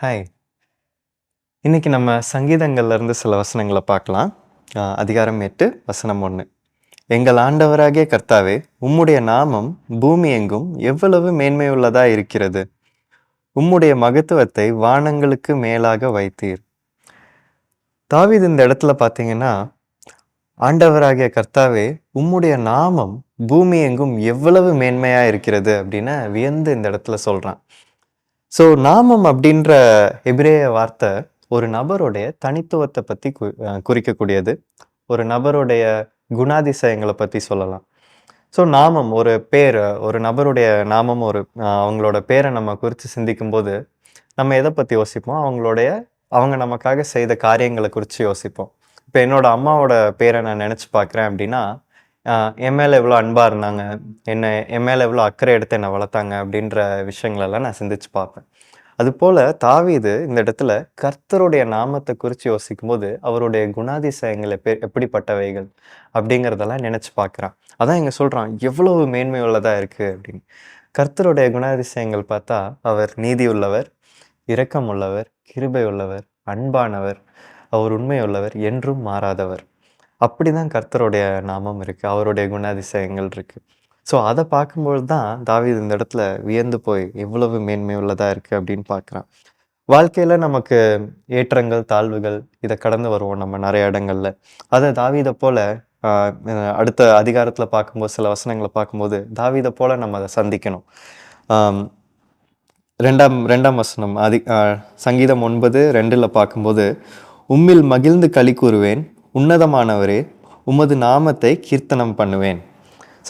Hi இன்றைக்கி நம்ம சங்கீதங்கள்லேருந்து சில வசனங்களை பார்க்கலாம். அதிகாரம் எட்டு வசனம் ஒன்று எங்கள் ஆண்டவராகிய கர்த்தாவே உம்முடைய நாமம் பூமி எங்கும் எவ்வளவு மேன்மையுள்ளதா இருக்கிறது. உம்முடைய மகத்துவத்தை வானங்களுக்கு மேலாக வைத்தீர். தாவீது இந்த இடத்துல பார்த்தீங்கன்னா ஆண்டவராகிய கர்த்தாவே உம்முடைய நாமம் பூமி எங்கும் எவ்வளவு மேன்மையாக இருக்கிறது அப்படின்னு வியந்து இந்த இடத்துல சொல்கிறான் ஸோ நாமம் அப்படின்ற எபிரேய வார்த்தை ஒரு நபருடைய தனித்துவத்தை பற்றி கு குறிக்கக்கூடியது. ஒரு நபருடைய குணாதிசயங்களை பற்றி சொல்லலாம். ஸோ நாமம் ஒரு பேர் ஒரு நபருடைய நாமம் ஒரு அவங்களோட பேரை நம்ம குறித்து சிந்திக்கும்போது நம்ம எதை பற்றி யோசிப்போம்? அவங்களுடைய அவங்க நமக்காக செய்த காரியங்களை குறித்து யோசிப்போம். இப்போ என்னோட அம்மாவோட பேரை நான் நினச்சி பார்க்குறேன் அப்படின்னா என் மேலே எவ்வளோ அன்பாக இருந்தாங்க? என்னை என் மேலே எவ்வளோ அக்கறை எடுத்து என்னை வளர்த்தாங்க? அப்படின்ற விஷயங்களெல்லாம் நான் சிந்திச்சு பார்ப்பேன். அதுபோல் தாவீது இந்த இடத்துல கர்த்தருடைய நாமத்தை குறித்து யோசிக்கும்போது அவருடைய குணாதிசயங்கள் எப்ப எப்படிப்பட்டவைகள் அப்படிங்கிறதெல்லாம் நினச்சி பார்க்குறான். அதான் இங்கே சொல்கிறான் எவ்வளவு மேன்மை உள்ளதாக இருக்குது அப்படின்னு. கர்த்தருடைய குணாதிசயங்கள் பார்த்தா அவர் நீதி உள்ளவர் இரக்கம் உள்ளவர் கிருபை உள்ளவர் அன்பானவர் அவர் உண்மை உள்ளவர் என்றும் மாறாதவர். அப்படிதான் கர்த்தருடைய நாமம் இருக்குது அவருடைய குணாதிசயங்கள் இருக்குது ஸோ அதை பார்க்கும்பொழுது தான் தாவீது இந்த இடத்துல வியந்து போய் எவ்வளவு மேன்மை உள்ளதாக இருக்குது அப்படின்னு பார்க்குறான். வாழ்க்கையில் நமக்கு ஏற்றங்கள் தாழ்வுகள் இதை கடந்து வருவோம் நம்ம நிறைய இடங்களில். அதை தாவீதை போல் அடுத்த அதிகாரத்தில் பார்க்கும்போது சில வசனங்களை பார்க்கும்போது தாவீதை போல் நம்ம அதை சந்திக்கணும். ரெண்டாம் ரெண்டாம் வசனம் அதி சங்கீதம் ஒன்பது ரெண்டில் பார்க்கும்போது உம்மில் மகிழ்ந்து களி கூறுவேன் உன்னதமானவரே உமது நாமத்தை கீர்த்தனம் பண்ணுவேன்.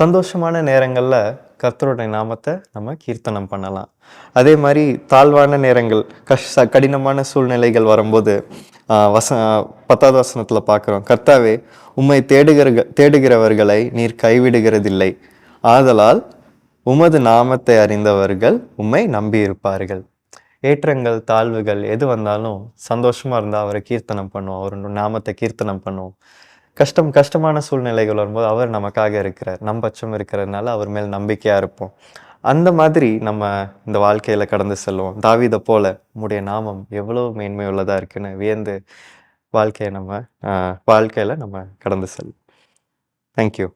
சந்தோஷமான நேரங்களில் கர்த்தருடைய நாமத்தை நம்ம கீர்த்தனம் பண்ணலாம். அதே மாதிரி தாழ்வான நேரங்கள் கஷ்ட கடினமான சூழ்நிலைகள் வரும்போது வச பத்தாவது வசனத்தில் பார்க்குறோம். கர்த்தாவே உம்மை தேடுகிற தேடுகிறவர்களை நீர் கைவிடுகிறதில்லை. ஆதலால் உமது நாமத்தை அறிந்தவர்கள் உம்மை நம்பியிருப்பார்கள். ஏற்றங்கள் தாழ்வுகள் எது வந்தாலும் சந்தோஷமாக இருந்தால் அவரை கீர்த்தனம் பண்ணுவோம். அவர் நாமத்தை கீர்த்தனம் பண்ணுவோம். கஷ்டம் கஷ்டமான சூழ்நிலைகள் வரும்போது அவர் நமக்காக இருக்கிறார். நம் பட்சம் இருக்கிறதுனால அவர் மேல் நம்பிக்கையாக இருப்போம். அந்த மாதிரி நம்ம இந்த வாழ்க்கையில் கடந்து செல்வோம். தாவிதை போல நம்முடைய நாமம் எவ்வளோ மேன்மை உள்ளதாக இருக்குன்னு வியந்து வாழ்க்கையை நம்ம வாழ்க்கையில் நம்ம கடந்து செல்வோம். தேங்க்யூ